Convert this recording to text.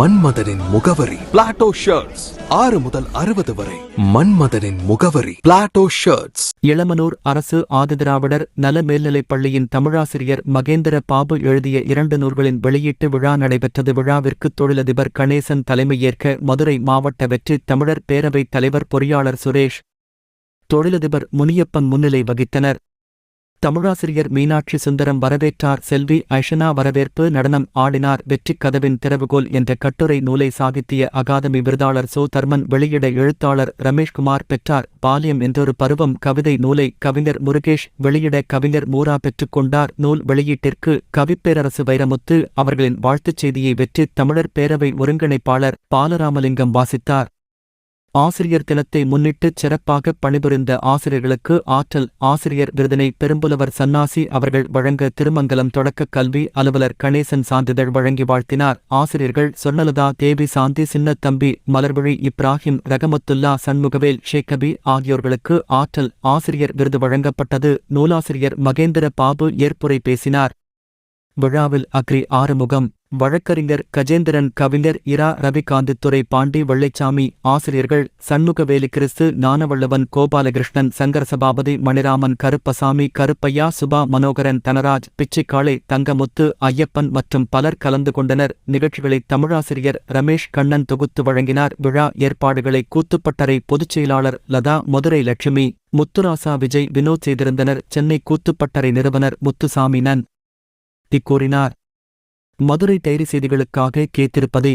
மன்மதனின் முகவரி. Plato shirts ஆறு முதல் அறுபது வரை. மன்மதனின் முகவரி. பிளாட்டோ ஷர்ட்ஸ் இளமனூர் அரசு ஆதிதிராவிடர் நல மேல்நிலைப் பள்ளியின் தமிழாசிரியர் மகேந்திர பாபு எழுதிய இரண்டு நூல்களின் வெளியீட்டு விழா நடைபெற்றது. விழாவிற்கு தொழிலதிபர் கணேசன் தலைமையேற்க மதுரை மாவட்ட வெற்றி தமிழர் பேரவைத் தலைவர் பொறியாளர் சுரேஷ் தொழிலதிபர் முனியப்பன் முன்னிலை வகித்தனர். தமிழாசிரியர் மீனாட்சி சுந்தரம் வரவேற்றார். செல்வி ஐஷனா வரவேற்பு நடனம் ஆடினார். வெற்றிக் கதவின் திறவுகோல் என்ற கட்டுரை நூலை சாகித்திய அகாதமி விருதாளர் சோ தர்மன் வெளியிட எழுத்தாளர் ரமேஷ்குமார் பெற்றார். பாலியம் என்றொரு பருவம் கவிதை நூலை கவிஞர் முருகேஷ் வெளியிட கவிஞர் மூரா பெற்றுக்கொண்டார் நூல் வெளியீட்டிற்கு கவிப்பேரரசு வைரமுத்து அவர்களின் வாழ்த்துச் செய்தியை வெற்றி தமிழர் பேரவை ஒருங்கிணைப்பாளர் பாலராமலிங்கம் வாசித்தார். ஆசிரியர் தினத்தை முன்னிட்டு சிறப்பாக பணிபுரிந்த ஆசிரியர்களுக்கு ஆற்றல். ஆசிரியர் விருதினை பெரும்புலவர் சன்னாசி அவர்கள் வழங்க திருமங்கலம் தொடக்கக் கல்வி அலுவலர் கணேசன் சான்றிதழ் வழங்கி வாழ்த்தினார். ஆசிரியர்கள் சொன்னலதா தேவி சாந்தி சின்னத்தம்பி மலர்விழி இப்ராஹிம் ரகமத்துல்லா சண்முகவேல் ஷேக்கபி ஆகியோர்களுக்கு ஆற்றல். ஆசிரியர் விருது வழங்கப்பட்டது. நூலாசிரியர் மகேந்திர பாபு ஏற்புரை பேசினார். விழாவில் அக்ரி ஆறுமுகம். வழக்கறிஞர் கஜேந்திரன் கவிஞர் இரா ரவிகாந்தித்துறை பாண்டி வெள்ளைச்சாமி ஆசிரியர்கள் சண்முகவேலி கிறிஸ்து ஞானவள்ளவன் கோபாலகிருஷ்ணன் சங்கரசபாபதி மணிராமன் கருப்பசாமி கருப்பையா சுபா மனோகரன் தனராஜ் பிச்சைக்காளை தங்கமுத்து ஐயப்பன் மற்றும் பலர் கலந்து கொண்டனர். நிகழ்ச்சிகளை தமிழாசிரியர் ரமேஷ் கண்ணன் தொகுத்து வழங்கினார். விழா ஏற்பாடுகளை கூத்துப்பட்டறை பொதுச் செயலாளர் லதா மதுரை லட்சுமி முத்துராசா விஜய் வினோத் செய்திருந்தனர். சென்னை கூத்துப்பட்டறை நிறுவனர் முத்துசாமி நன் டி கூறினார் மதுரை டைரி செய்திகளுக்காக கேத்திருப்பதே